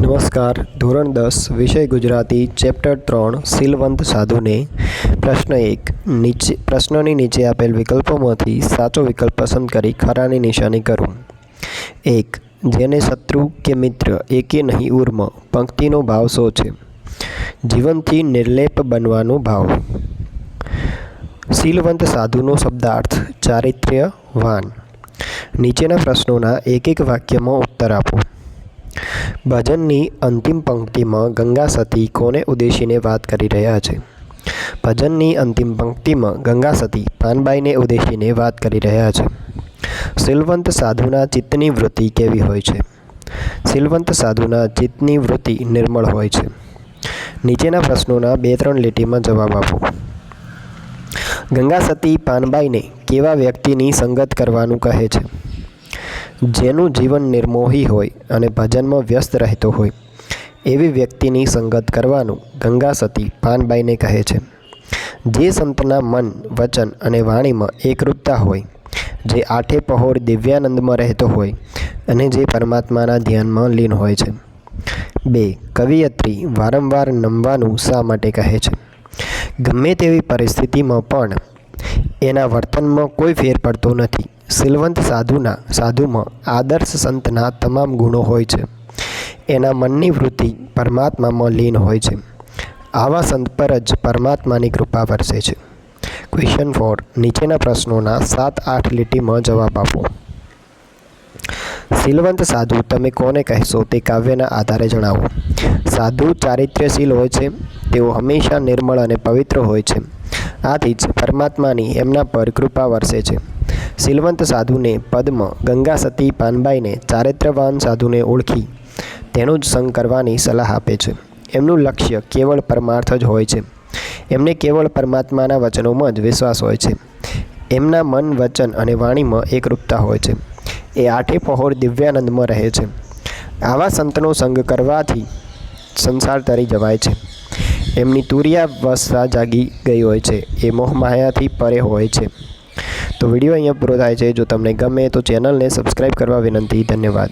નમસ્કાર. ધોરણ દસ, વિષય ગુજરાતી, ચેપ્ટર ત્રણ સિલવંત સાધુને પ્રશ્ન એક. નીચે, પ્રશ્નની નીચે આપેલ વિકલ્પોમાંથી સાચો વિકલ્પ પસંદ કરી ખરાની નિશાની કરો. એક, જેને શત્રુ કે મિત્ર એકે નહીં ઉર્મ પંક્તિનો ભાવ શો છે? જીવનથી નિર્લેપ બનવાનો ભાવ. શીલવંત સાધુનો શબ્દાર્થ ચારિત્ર્યવાન. નીચેના પ્રશ્નોના એક એક વાક્યમાં ઉત્તર આપો. ભજનની અંતિમ પંક્તિમાં ગંગા સતી કોને ઉદ્દેશીને વાત કરી રહ્યા છે? ભજનની અંતિમ પંક્તિમાં ગંગા સતી પાનબાઈને ઉદ્દેશીને વાત કરી રહ્યા છે. શીલવંત સાધુના ચિત્તની વૃત્તિ કેવી હોય છે? શીલવંત સાધુના ચિત્તની વૃત્તિ નિર્મળ હોય છે. નીચેના પ્રશ્નોના બે ત્રણ લીટીમાં જવાબ આપો. ગંગા સતી પાનબાઈને કેવા વ્યક્તિની સંગત કરવાનું કહે છે? જેનું જીવન નિર્મોહી હોય અને ભજનમાં વ્યસ્ત રહેતો હોય, એવી વ્યક્તિની સંગત કરવાનું ગંગા સતી પાનબાઈને કહે છે. જે સંતના મન, વચન અને વાણીમાં એકરૂપતા હોય, જે આઠે પહોર દિવ્યાનંદમાં રહેતો હોય અને જે પરમાત્માના ધ્યાનમાં લીન હોય છે. બે, કવિયત્રી વારંવાર નમવાનું શા માટે કહે છે? ગમે તેવી પરિસ્થિતિમાં પણ એના વર્તનમાં કોઈ ફેર પડતો નથી. સિલવંત સાધુના, સાધુમાં આદર્શ સંતના તમામ ગુણો હોય છે. એના મનની વૃત્તિ પરમાત્મામાં લીન હોય છે. આવા સંત પર જ પરમાત્માની કૃપા વરસે છે. ક્વેશ્ચન ફોર નીચેના પ્રશ્નોના સાત આઠ લીટીમાં જવાબ આપો. શીલવંત સાધુ તમે કોને કહેશો તે કાવ્યના આધારે જણાવો. સાધુ ચારિત્ર્યશીલ હોય છે. તેઓ હંમેશા નિર્મળ અને પવિત્ર હોય છે. આથી જ પરમાત્માની એમના પર કૃપા વરસે છે. શીલવંત સાધુને પદ્મ ગંગા સતી પાનબાઈને ચારિત્રવાન સાધુને ઓળખી. તેનો જ સંગ કરવાની સલાહ આપે છે. એમનું લક્ષ્ય કેવળ પરમાર્થ જ હોય છે. એમને કેવળ પરમાત્માના વચનોમાં જ વિશ્વાસ હોય છે. એમના મન, વચન અને વાણીમાં એકરૂપતા હોય છે. એ આઠે પહોર દિવ્યાનંદમાં રહે છે. આવા સંતનો સંગ કરવાથી સંસાર તરી જવાય છે. એમની તુરિયાવસ્થા જાગી ગઈ હોય છે. એ મોહમાયાથી પરે હોય છે. તો વીડિયો અહીંયા પૂરો થાય છે. જો તમને ગમે તો ચેનલને સબસ્ક્રાઈબ કરવા વિનંતી. ધન્યવાદ.